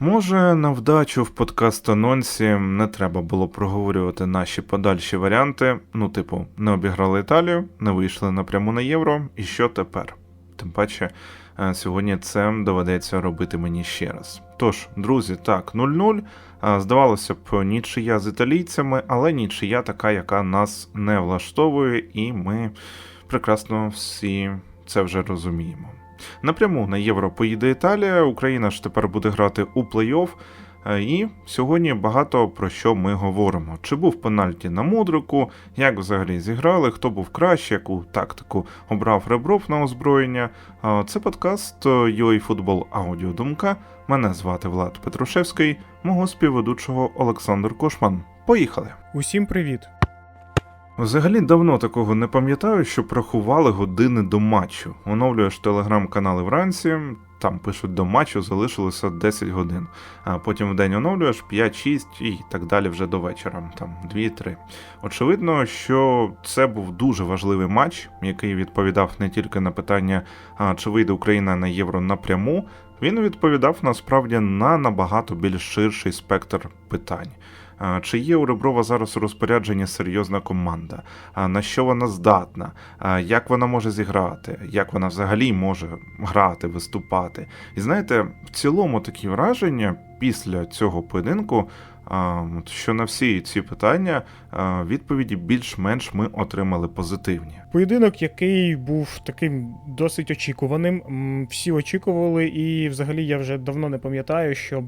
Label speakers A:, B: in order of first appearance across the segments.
A: Може, на вдачу в подкаст анонсі не треба було проговорювати наші подальші варіанти. Ну, типу, не обіграли Італію, не вийшли напряму на євро, і що тепер? Тим паче, е, сьогодні це доведеться робити мені ще раз. Тож, друзі, так, 0-0. Е, Здавалося б, нічия з італійцями, але нічия така, яка нас не влаштовує, і ми прекрасно всі це вже розуміємо. Напряму на євро поїде Італія, Україна ж тепер буде грати у плей-офф. Е, І сьогодні багато про що ми говоримо. Чи був пенальті на мудрику, як взагалі зіграли, хто був краще, яку тактику обрав Ребров на озброєння. Е, Це подкаст UA Футбол Аудіодумка. Мене звати Влад Петрушевський, мого співведучого Олександр Кошман. Поїхали!
B: Усім привіт!
A: Взагалі давно такого не пам'ятаю, що рахували години до матчу. Оновлюєш телеграм-канали вранці, там пишуть до матчу залишилося 10 годин. А потім в день оновлюєш 5-6 і так далі вже до вечора, там 2-3. Очевидно, що це був дуже важливий матч, який відповідав не тільки на питання, чи вийде Україна на євро напряму. Він відповідав насправді на набагато більш ширший спектр питань. Чи є у Реброва зараз у розпорядженні серйозна команда? На що вона здатна? Як вона може зіграти? Як вона взагалі може грати, виступати? І знаєте, в цілому такі враження після цього поєдинку, що на всі ці питання відповіді більш-менш ми отримали позитивні.
B: Поєдинок, який був таким досить очікуваним. Всі очікували, і взагалі я вже давно не пам'ятаю, щоб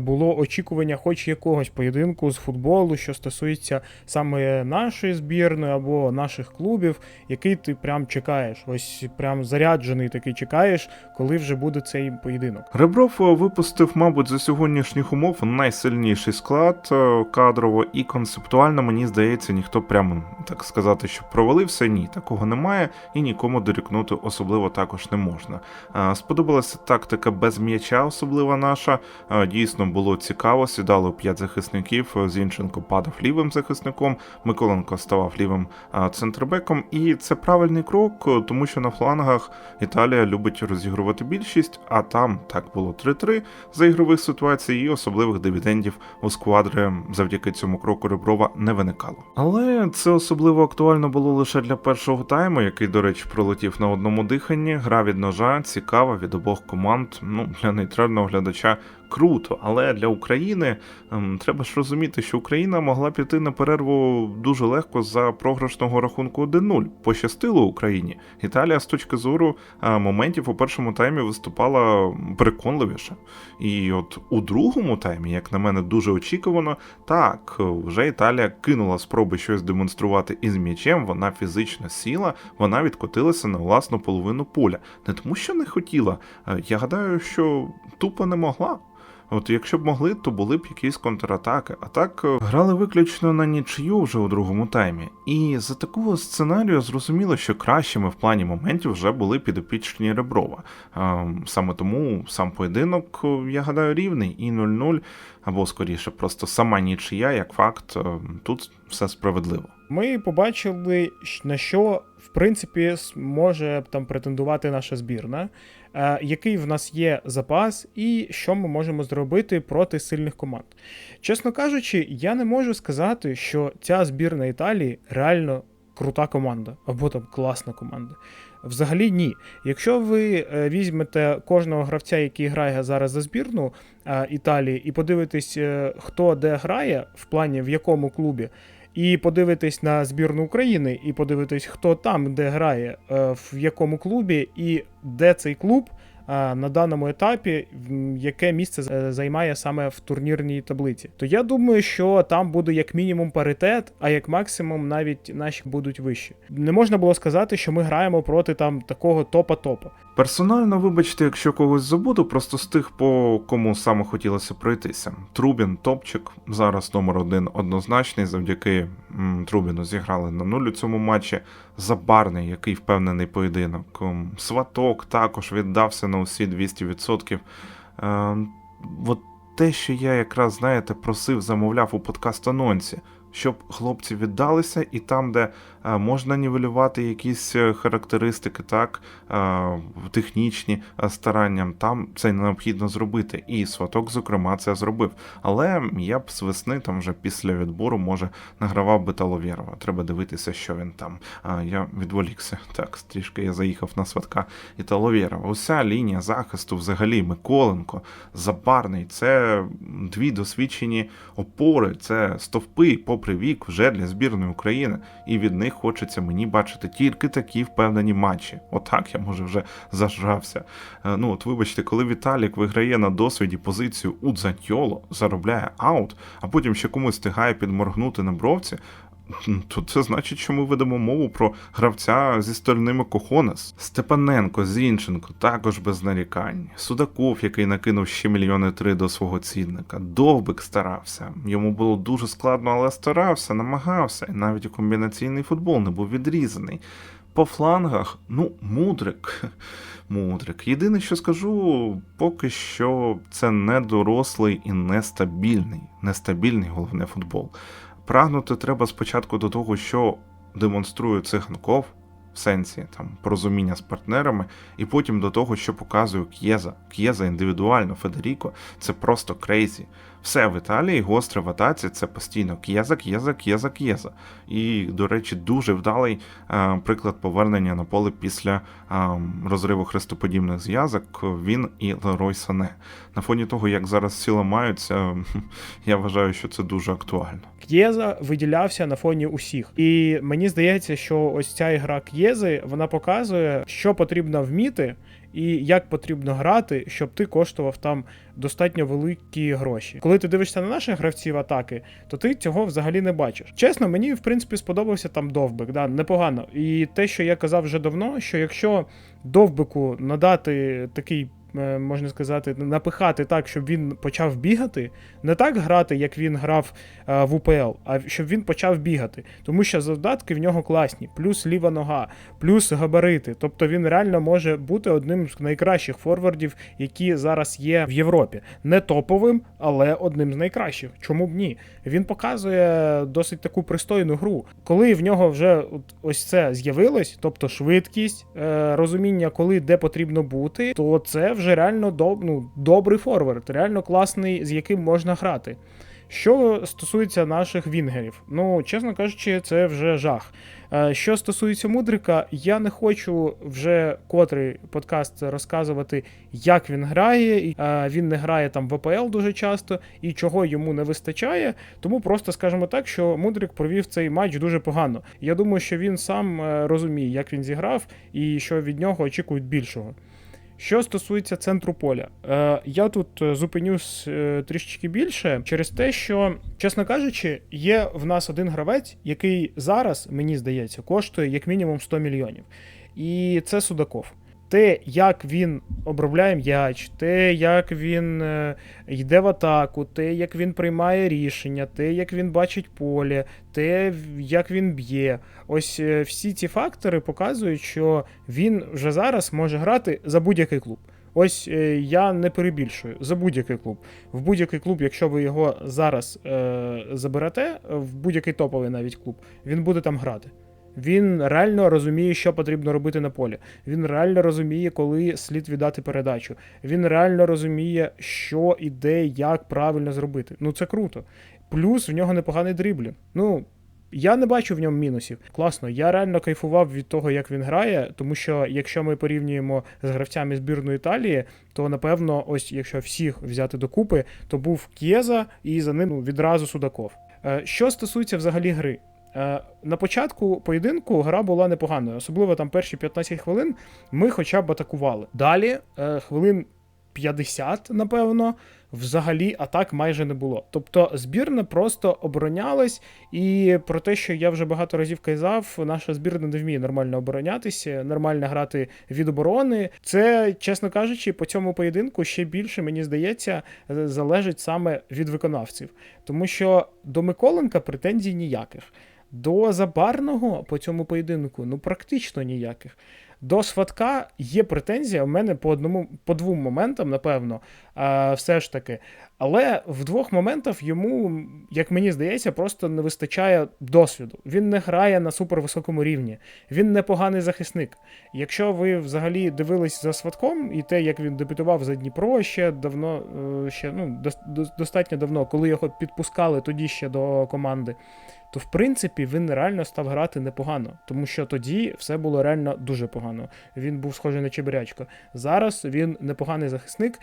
B: було очікування хоч якогось поєдинку з футболу, що стосується саме нашої збірної або наших клубів, який ти прям чекаєш. Ось прям заряджений такий чекаєш, коли вже буде цей поєдинок.
A: Ребров е, випустив, мабуть, за сьогоднішніх умов найсильніший склад е, кадрово і концептуально, мені здається, ніхто прямо так сказати, що провалився. Ні, такого немає, і нікому дорікнути особливо також не можна. Е, Сподобалася тактика без м'яча, особлива наша. Дійсно було цікаво, сідало п'ять захисників. е, Зінченко падав лівим захисником, Миколенко ставав лівим е, центрбеком. І це правильний крок, е, тому що на флангах Італія любить розігрувати більшість, а там так було 3-3 за ігрових ситуацій, і особливих дивідендів у сквадри завдяки цьому кроку Реброва не виникало. Але це особливо актуально було лише для першого тайму, який, до речі, пролетів на одному диханні. Гра від ножа цікава від обох команд. Ну для нейтрального глядача. Круто, але для України ем, треба ж розуміти, що Україна могла піти на перерву дуже легко за програшного рахунку 1-0. Пощастило Україні. Італія з точки зору е, моментів у першому таймі виступала переконливіше. І от у другому таймі, як на мене, дуже очікувано, так вже Італія кинула спроби щось демонструвати із м'ячем. Вона фізично сіла, вона відкотилася на власну половину поля. Не тому, що не хотіла. е, Я гадаю, що тупо не могла. От якщо б могли, то були б якісь контратаки. А так е, грали виключно на нічию вже у другому таймі. І за такого сценарію зрозуміло, що кращими в плані моментів вже були підопічні Реброва. Ем, Саме тому сам поєдинок, е, я гадаю, рівний і 0-0, або скоріше, просто сама нічия, як факт, е, тут все справедливо.
B: Ми побачили, на що в принципі може там претендувати наша збірна, який в нас є запас, і що ми можемо зробити проти сильних команд. Чесно кажучи, я не можу сказати, що ця збірна Італії реально крута команда або там класна команда. Взагалі ні. Якщо ви е, візьмете кожного гравця, який грає зараз за збірну е, Італії, і подивитесь, е, хто де грає, в плані в якому клубі, і подивитись на збірну України, і подивитись, хто там, де грає, е, в якому клубі, і де цей клуб на даному етапі, яке місце е, займає саме в турнірній таблиці. То я думаю, що там буде як мінімум паритет, а як максимум навіть наші будуть вищі. Не можна було сказати, що ми граємо проти там такого топа-топа.
A: Персонально, вибачте, якщо когось забуду, просто з тих, по кому саме хотілося пройтися. Трубін, топчик, зараз номер один однозначний. Завдяки м, Трубіну зіграли на нуль у цьому матчі. Забарний, який впевнений поєдинок. Сваток також віддався на усі 200%. Е, от те, що я якраз, знаєте, просив, замовляв у подкаст анонсі. щоб хлопці віддалися, і там, де можна нівелювати якісь е, характеристики, так, технічні старанням, там це необхідно зробити. І сваток, зокрема, це зробив. Але я б з весни, там вже після відбору, може, награвав би Таловєрова. Треба дивитися, що він там. Я відволікся. Так, трішки я заїхав на сватка і Таловєрова. Уся лінія захисту, взагалі, Миколенко, Забарний, це дві досвідчені опори, це стовпи, попри вік, вже для збірної України. І від них хочеться мені бачити тільки такі впевнені матчі. Отак я може вже зажрався. Е, Ну от вибачте, коли Віталік виграє на досвіді позицію у Дзаньйоло, заробляє аут, а потім ще комусь встигає підморгнути на бровці. То це значить, що ми ведемо мову про гравця зі стальними кохонес. Степаненко, Зінченко також без нарікань. Судаков, який накинув ще мільйони три до свого цінника. Довбик старався. Йому було дуже складно, але старався, намагався. І навіть комбінаційний футбол не був відрізаний. По флангах, ну, мудрик. Мудрик. Єдине, що скажу, поки що це не дорослий і нестабільний. Нестабільний головне футбол. Прагнути треба спочатку до того, що демонструє циганков, в сенсі там порозуміння з партнерами, і потім до того, що показує К'єза. К'єза індивідуально, Федеріко, це просто крейзі. Все в Італії гостре в атаці це постійно К'єза, К'єза, К'єза, К'єза. І, до речі, дуже вдалий е, приклад повернення на поле після е, розриву хрестоподібних зв'язок. Він і Лерой Сане. На фоні того, як зараз всі ламаються, я вважаю, що це дуже актуально.
B: К'єза виділявся на фоні усіх. І мені здається, що ось ця ігра К'єзи вона показує, що потрібно вміти. І як потрібно грати, щоб ти коштував там достатньо великі гроші. Коли ти дивишся на наших гравців атаки, то ти цього взагалі не бачиш. Чесно, мені в принципі сподобався там довбик, да, непогано. І те, що я казав вже давно, що якщо довбику надати такий. Е, Можна сказати, напихати так, щоб він почав бігати, не так грати, як він грав е, в УПЛ, а щоб він почав бігати. Тому що завдатки в нього класні, плюс ліва нога, плюс габарити. Тобто він реально може бути одним з найкращих форвардів, які зараз є в Європі. Не топовим, але одним з найкращих. Чому б ні? Він показує досить таку пристойну гру. Коли в нього вже ось це з'явилось, тобто швидкість, е, розуміння, коли де потрібно бути, то це вже реально доб, ну, добрий форвард, реально класний, з яким можна грати. Що стосується наших вінгерів, ну чесно кажучи, це вже жах. Е, Що стосується мудрика, я не хочу вже котрий подкаст розказувати, як він грає. е, Він не грає там в АПЛ дуже часто і чого йому не вистачає. Тому просто скажемо так, що мудрик провів цей матч дуже погано. Я думаю, що він сам е, розуміє, як він зіграв, і що від нього очікують більшого. Що стосується центру поля, е, я тут е, зупинюсь е, трішечки більше через те, що, чесно кажучи, є в нас один гравець, який зараз, мені здається, коштує як мінімум 100 мільйонів. І це Судаков. Те, як він обробляє м'яч, те, як він е, йде в атаку, те, як він приймає рішення, те, як він бачить поле, те, як він б'є. Ось е, всі ці фактори показують, що він вже зараз може грати за будь-який клуб. Ось е, я не перебільшую за будь-який клуб. В будь-який клуб, якщо ви його зараз е, заберете, в будь-який топовий навіть клуб, він буде там грати. Він реально розуміє, що потрібно робити на полі. Він реально розуміє, коли слід віддати передачу. Він реально розуміє, що і де, як правильно зробити. Ну це круто. Плюс в нього непоганий дриблінг. Ну. Я не бачу в ньому мінусів. Класно, я реально кайфував від того, як він грає, тому що якщо ми порівнюємо з гравцями збірної Італії, то напевно, ось якщо всіх взяти докупи, то був К'єза і за ним ну, відразу Судаков. Е, Що стосується взагалі гри, На початку поєдинку гра була непоганою, особливо там перші 15 хвилин ми хоча б атакували. Далі е, хвилин 50, напевно, взагалі атак майже не було. Тобто збірна просто оборонялась, і про те, що я вже багато разів казав, наша збірна не вміє нормально оборонятися, нормально грати від оборони. Це, чесно кажучи, по цьому поєдинку ще більше, мені здається, е, залежить саме від виконавців. Тому що до Миколенка претензій ніяких. До Забарного по цьому поєдинку ну практично ніяких. До Сватка є претензія в мене по одному по двом моментам, напевно. А, все ж таки. Але в двох моментах йому, як мені здається, просто не вистачає досвіду. Він не грає на супервисокому рівні. Він непоганий захисник. Якщо ви взагалі дивились за сватком і те, як він дебютував за Дніпро ще давно, е, ще ну дос- дос- достатньо давно, коли його підпускали тоді ще до команди, то в принципі він реально став грати непогано, тому що тоді все було реально дуже погано. Він був схожий на Чебирячко. Зараз він непоганий захисник.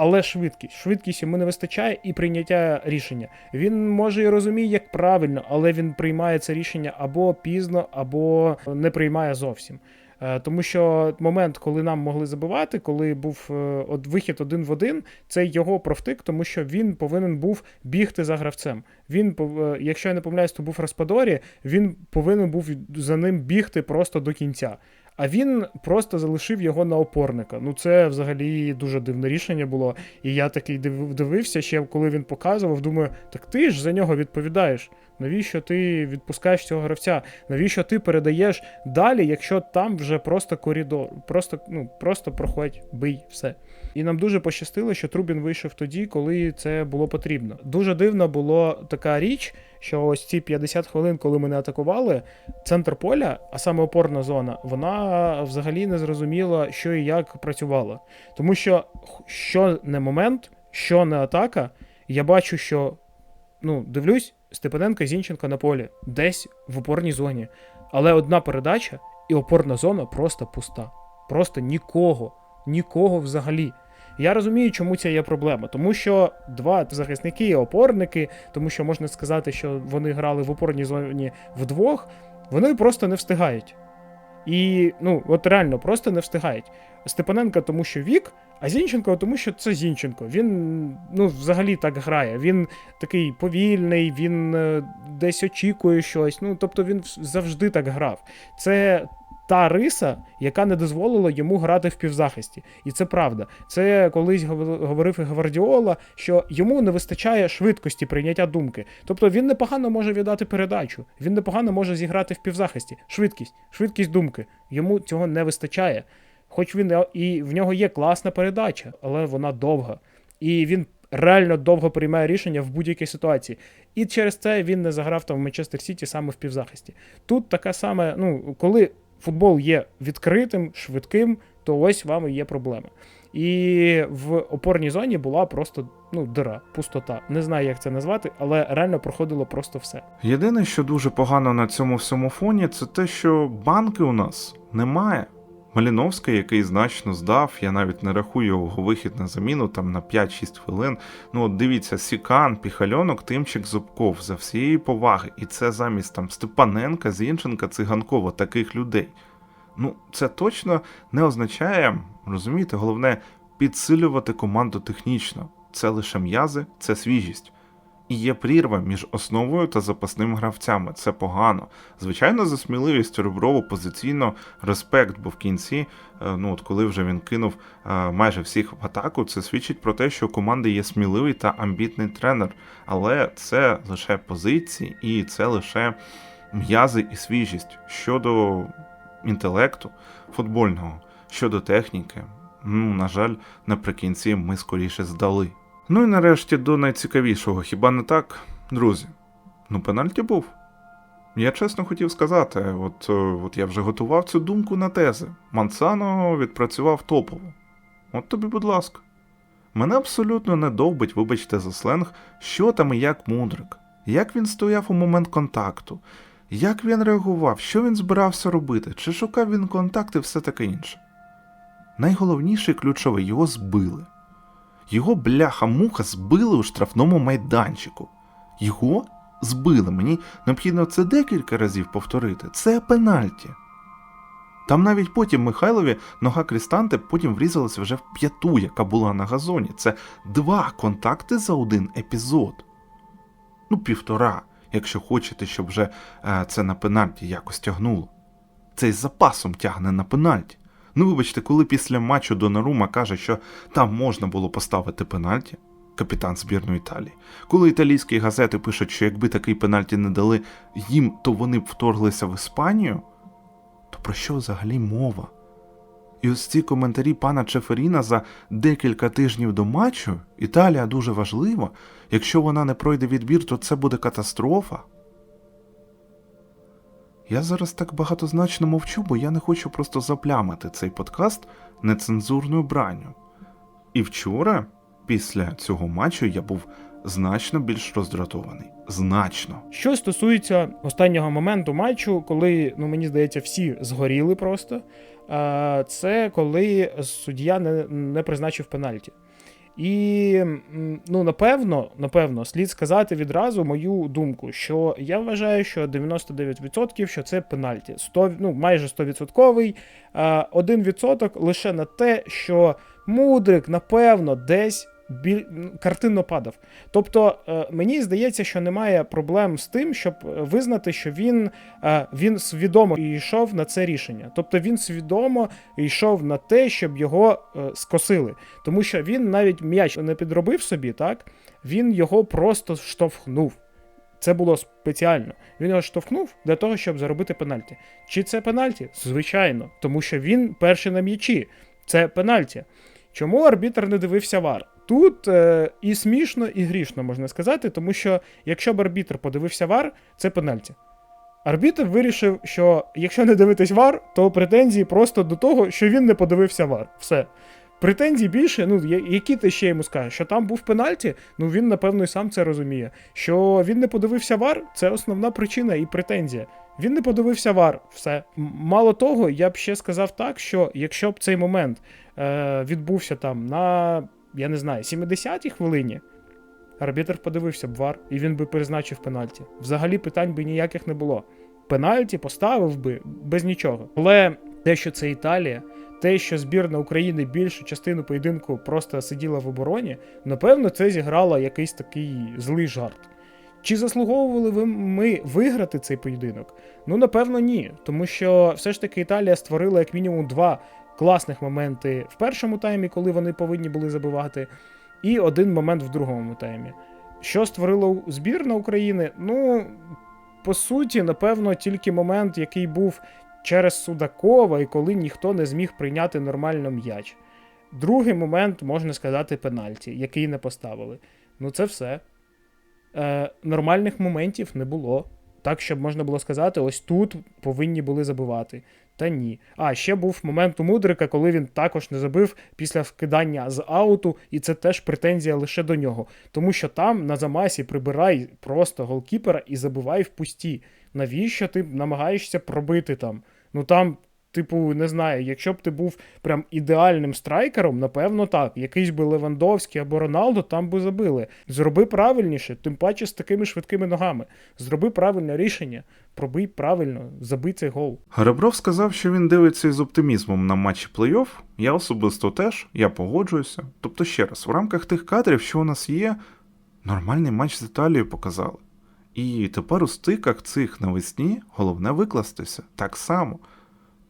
B: Але швидкість. Швидкість йому не вистачає і прийняття рішення. Він може і розуміє, як правильно, але він приймає це рішення або пізно, або не приймає зовсім. Е, Тому що момент, коли нам могли забивати, коли був е, от вихід один в один, це його профтик, тому що він повинен був бігти за гравцем. Він, е, якщо я не помиляюсь, то був Распадорі, він повинен був за ним бігти просто до кінця. А він просто залишив його на опорника. Ну це взагалі дуже дивне рішення було. І я такий див- дивився ще, коли він показував. Думаю, так ти ж за нього відповідаєш. Навіщо ти відпускаєш цього гравця? Навіщо ти передаєш далі, якщо там вже просто коридор, просто, ну, просто проходь, бий, все. І нам дуже пощастило, що Трубін вийшов тоді, коли це було потрібно. Дуже дивно було така річ, що ось ці 50 хвилин, коли мене атакували, центр поля, а саме опорна зона, вона взагалі не зрозуміла, що і як працювала. Тому що що не момент, що не атака, я бачу, що ну, дивлюсь, Степаненко і Зінченко на полі, десь в опорній зоні. Але одна передача, і опорна зона просто пуста. Просто нікого, нікого взагалі. Я розумію, чому це є проблема. Тому що два захисники і опорники, тому що можна сказати, що вони грали в опорній зоні вдвох, вони просто не встигають. І ну, от реально просто не встигають. Степаненка, тому що вік, а Зінченко, тому що це Зінченко. Він ну, взагалі так грає. Він такий повільний, він е, десь очікує щось. Ну, тобто він завжди так грав. Це та риса, яка не дозволила йому грати в півзахисті. І це правда. Це колись говорив і Гвардіола, що йому не вистачає швидкості прийняття думки. Тобто він непогано може віддати передачу, він непогано може зіграти в півзахисті. Швидкість, швидкість думки. Йому цього не вистачає. Хоч він і в нього є класна передача, але вона довга. І він реально довго приймає рішення в будь-якій ситуації. І через це він не заграв там в Манчестер Сіті саме в півзахисті. Тут така саме, ну, коли футбол є відкритим, швидким, то ось вам і є проблема. І в опорній зоні була просто ну, дира, пустота. Не знаю, як це назвати, але реально проходило просто все.
A: Єдине, що дуже погано на цьому всьому фоні, це те, що банки у нас немає. Маліновський, який значно здав, я навіть не рахую його вихід на заміну там на 5-6 хвилин. Ну от дивіться, Сікан, Піхальонок, Тимчик Зубков за всієї поваги, і це замість там Степаненка, Зінченка, Циганкова, таких людей. Ну, це точно не означає, розумієте, головне підсилювати команду технічно. Це лише м'язи, це свіжість. І є прірва між основою та запасними гравцями. Це погано. Звичайно, за сміливість Реброву позиційно респект, бо в кінці, е, ну от коли вже він кинув е, майже всіх в атаку, це свідчить про те, що у команди є сміливий та амбітний тренер. Але це лише позиції і це лише м'язи і свіжість щодо інтелекту футбольного, щодо техніки. Ну, на жаль, наприкінці ми скоріше здали. Ну і нарешті до найцікавішого, хіба не так, друзі? Ну, пенальті був. Я чесно хотів сказати, от, е, от я вже готував цю думку на тези. Мансано відпрацював топово. От тобі, будь ласка. Мене абсолютно не довбить, вибачте за сленг, що там і як мудрик, як він стояв у момент контакту, як він реагував, що він збирався робити, чи шукав він контакт і все таке інше. Найголовніше і ключове його збили. Його бляха-муха збили у штрафному майданчику. Його збили. Мені необхідно це декілька разів повторити. Це пенальті. Там навіть потім Михайлові нога Крістанти потім врізалася вже в п'яту, яка була на газоні. Це два контакти за один епізод. Ну, півтора, якщо хочете, щоб вже е, це на пенальті якось тягнуло. Це із запасом тягне на пенальті. Ну, вибачте, коли після матчу Донарума каже, що там можна було поставити пенальті, капітан збірної Італії. Коли італійські газети пишуть, що якби такий пенальті не дали їм, то вони б вторглися в Іспанію, то про що взагалі мова? І ось ці коментарі пана Чеферіна за декілька тижнів до матчу Італія дуже важлива. Якщо вона не пройде відбір, то це буде катастрофа. Я зараз так багатозначно мовчу, бо я не хочу просто заплямити цей подкаст нецензурною бранню. І вчора, після цього матчу, я був значно більш роздратований. Значно.
B: Що стосується останнього моменту матчу, коли, ну мені здається, всі згоріли просто. е, Це коли суддя не, не призначив пенальті. І ну, напевно, напевно, слід сказати відразу мою думку, що я вважаю, що 99% що це пенальті. 100, ну, майже 100%. е, 1% лише на те, що Мудрик, напевно, десь біль... картинно падав. Тобто, е, мені здається, що немає проблем з тим, щоб е, визнати, що він, е, він свідомо йшов на це рішення. Тобто він свідомо йшов на те, щоб його скосили. Тому що він навіть м'яч не підробив собі, так? Він його просто штовхнув. Це було спеціально. Він його штовхнув для того, щоб заробити пенальті. Чи це пенальті? Звичайно, тому що він перший на м'ячі. Це пенальті. Чому арбітр не дивився вар? Тут е, і смішно, і грішно можна сказати, тому що якщо б арбітр подивився вар, це пенальті. Арбітр вирішив, що якщо не дивитись вар, то претензії просто до того, що він не подивився вар. Все. Претензій більше, ну які ти ще йому скажеш, що там був пенальті, ну він напевно і сам це розуміє. Що він не подивився вар, це основна причина і претензія. Він не подивився вар, все. Мало того, я б ще сказав так, що якщо б цей момент е, відбувся там на, я не знаю, 70-й хвилині, арбітр подивився б вар, і він би призначив пенальті. Взагалі питань би ніяких не було. Пенальті поставив би без нічого. Але те, що це Італія, те, що збірна України більшу частину поєдинку просто сиділа в обороні, напевно, це зіграло якийсь такий злий жарт. Чи заслуговували ви ми виграти цей поєдинок? Ну, напевно, ні. Тому що все ж таки Італія створила як мінімум два класних моменти в першому таймі, коли вони повинні були забивати, і один момент в другому таймі. Що створила збірна України? Ну, по суті, напевно, тільки момент, який був через Судакова, і коли ніхто не зміг прийняти нормально м'яч. Другий момент, можна сказати, пенальті, який не поставили. Ну, це все. Е, нормальних моментів не було. Так, щоб можна було сказати, ось тут повинні були забивати. Та ні. А ще був момент у Мудрика, коли він також не забив після вкидання з ауту, і це теж претензія лише до нього. Тому що там на замасі прибирай просто голкіпера і забивай в пусті. Навіщо ти намагаєшся пробити там? Ну там, типу, не знаю, якщо б ти був прям ідеальним страйкером, напевно, так. Якийсь би Левандовський або Роналдо там би забили. Зроби правильніше, тим паче з такими швидкими ногами. Зроби правильне рішення, пробий правильно, забий цей гол.
A: Гребров сказав, що він дивиться із оптимізмом на матчі плей-офф. Я особисто теж, я погоджуюся. Тобто, ще раз, в рамках тих кадрів, що у нас є, нормальний матч з Італією показали. І тепер у стиках цих навесні головне викластися так само.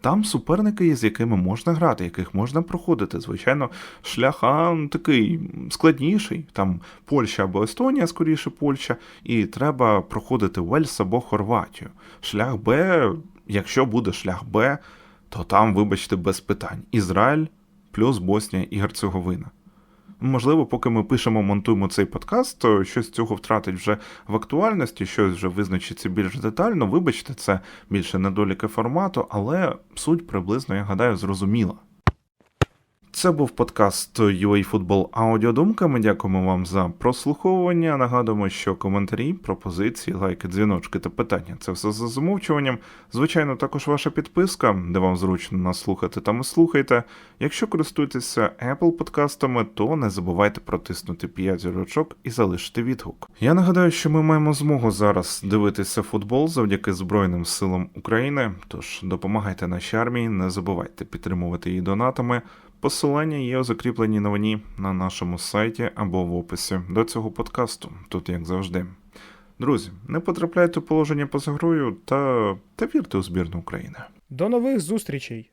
A: Там суперники є, з якими можна грати, яких можна проходити. Звичайно, шлях А ну, такий складніший. Там Польща або Естонія, скоріше Польща, і треба проходити Уельс або Хорватію. Шлях Б, якщо буде шлях Б, то там, вибачте, без питань. Ізраїль плюс Боснія і Герцеговина. Можливо, поки ми пишемо, монтуємо цей подкаст, то щось цього втратить вже в актуальності, щось вже визначиться більш детально. Вибачте, це більше недоліки формату, але суть приблизно, я гадаю, зрозуміла. Це був подкаст UA Football Аудіодумка. Ми дякуємо вам за прослуховування. Нагадуємо, що коментарі, пропозиції, лайки, дзвіночки та питання це все за замовчуванням. Звичайно, також ваша підписка, де вам зручно нас слухати, там і слухайте. Якщо користуєтеся Apple подкастами, то не забувайте протиснути 5 зірочок і залишити відгук. Я нагадаю, що ми маємо змогу зараз дивитися футбол завдяки Збройним силам України. Тож допомагайте нашій армії, не забувайте підтримувати її донатами. Посилання є у закріпленій новині на нашому сайті або в описі до цього подкасту, тут як завжди. Друзі, не потрапляйте у положення поза грою та, та вірте у збірну України.
B: До нових зустрічей!